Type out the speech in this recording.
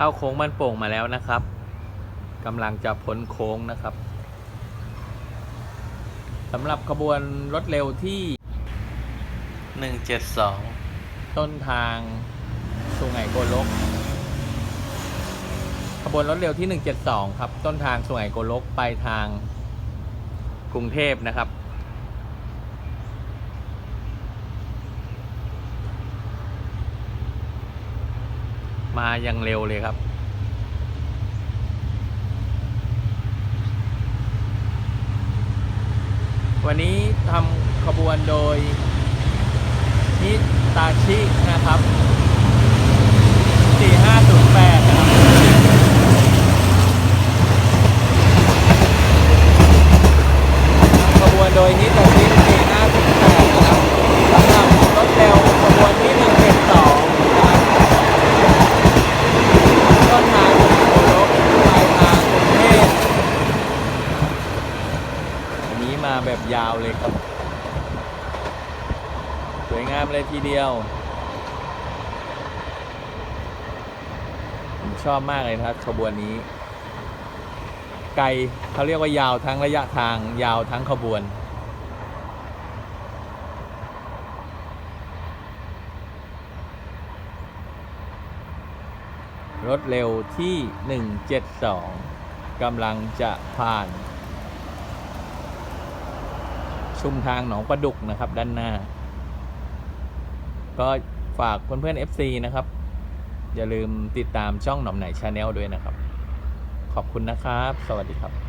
เข้าโค้งบ้านโป่งมาแล้วนะครับกำลังจะพ้นโค้งนะครับสำหรับขบวนรถเร็วที่ 172 ต้นทางสุไหงโกลก ขบวนรถเร็วที่ 172 ครับ ต้นทางสุไหงโกลก ไปทางกรุงเทพนะครับ มาอย่างเร็วเลยครับ วันนี้ทำขบวนโดยนิตาชินะครับ 4508 นะครับ ขบวนโดยนิตาชิ4508 นะครับสำหรับรถเร็วขบวนที่ 172 นะครับ ต้นทางโกลกปลายทางกรุงเทพอันนี้ มาแบบยาวเลยครับ สวยงามเลยทีเดียวผมชอบมากเลยครับขบวนนี้ ไกลเขาเรียกว่ายาวทั้งระยะทางยาวทั้งขบวนรถเร็วที่ 172 กำลังจะผ่าน ชุมทางหนองประดุกนะครับ ด้านหน้า ก็ฝากเพื่อนๆ FC นะครับ อย่าลืมติดตามช่องหนอมไหนชาแนลด้วยนะครับ ขอบคุณนะครับ สวัสดีครับ